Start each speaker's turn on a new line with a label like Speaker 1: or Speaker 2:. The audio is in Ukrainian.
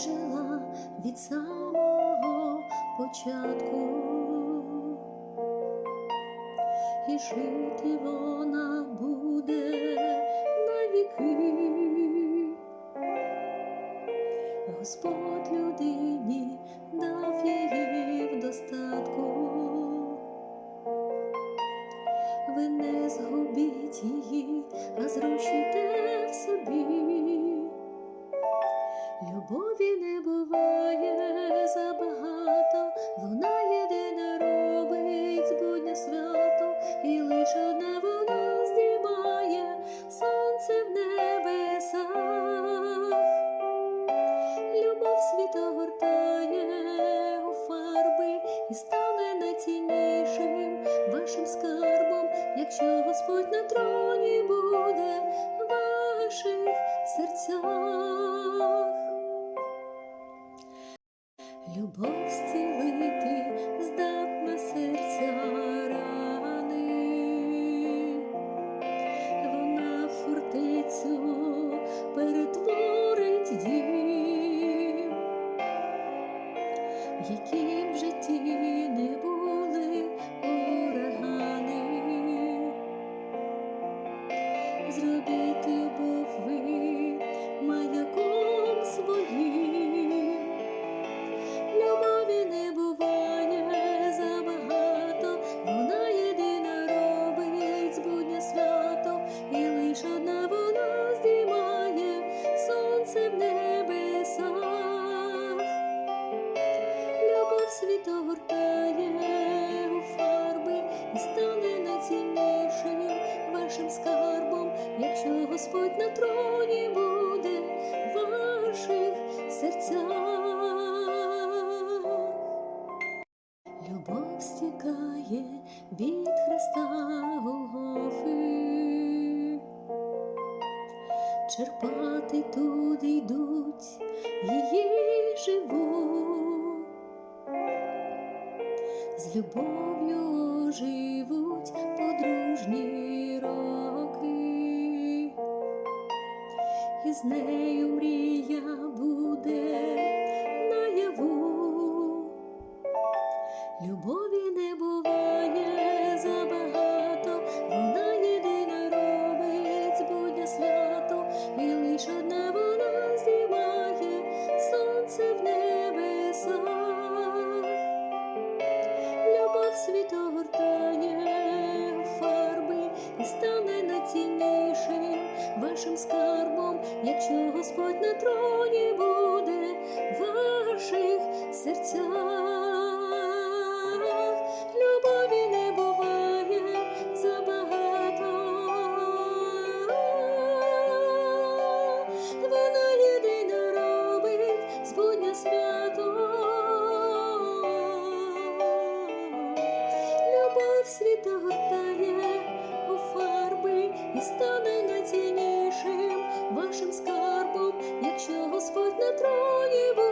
Speaker 1: жила від самого початку, і жити вона буде навіки. Господь людині дав її в достатку. Ви не згубіть її, а зрощуйте в собі. Любові найціннішим вашим скарбом, якщо Господь на троні буде в ваших серцях. Любов зцілити здатна серця рани, вона в фортецю перетворить дім, в сонце в небесах. Любов світ огортає у фарби і стане найціннішим вашим скарбом, якщо Господь на троні буде в ваших серцях. Любов стікає від Христа Голгофи, черпати туди йдуть, її живу, з любов'ю живуть подружні роки, і з нею мрія буде наяву. Любові не вашим скарбом, якщо Господь на троні буде в ваших серцях, любові не буває забагато, вона єдина робить з свято. Любов світа гортає і стане найціннішим вашим скарбом, якщо Господь на троні буде.